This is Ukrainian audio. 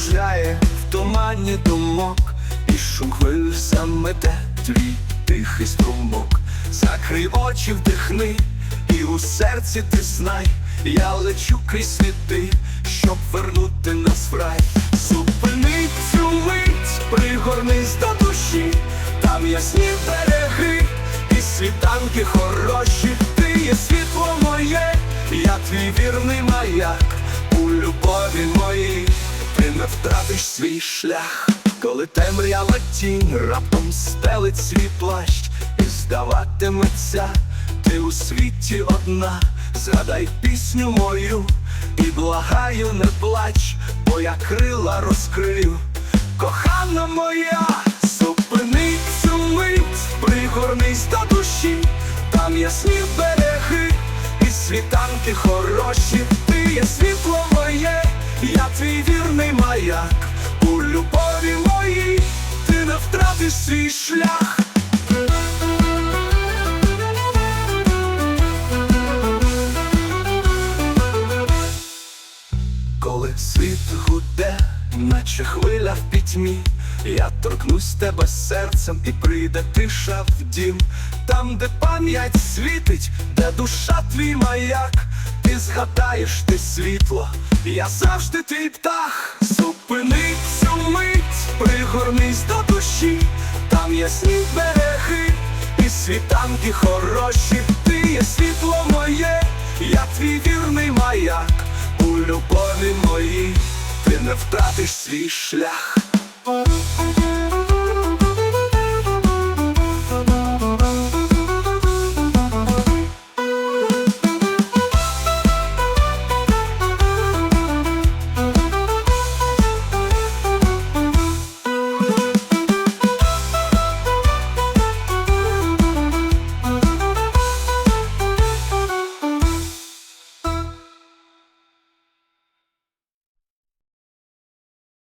світ закружляє в тумані думок, і шум хвиль замете твій тихий струмок. Закрий очі, вдихни, і у серці ти знай, я лечу крізь світи, щоб вернути нас в рай. Зупини цю мить, пригорнись до душі, там ясні береги, і світанки хороші, ти є світло моє, я твій вірний маяк, у любові моїй, ти не втратиш свій шлях, коли темрява тінь раптом стелить свій плащ, і здаватиметься, ти у світі одна, згадай пісню мою, і благаю, не плач, бо я крила розкрию, кохана моя, зупини цю мить, пригорнись до душі, там ясні береги, і світанки хороші, ти є світло я твій вірний маяк, у любові моїй, ти не втратиш свій шлях. Коли світ гуде, наче хвиля в пітьмі, я торкнусь тебе серцем і прийде тиша в дім, там, де пам'ять світить, де душа твій маяк, ти згадаєш ти світло, я завжди твій птах, зупини цю мить, пригорнись до душі, там ясні береги, і світанки хороші, ти є світло моє, я твій вірний маяк. У любові моїй ти не втратиш свій шлях.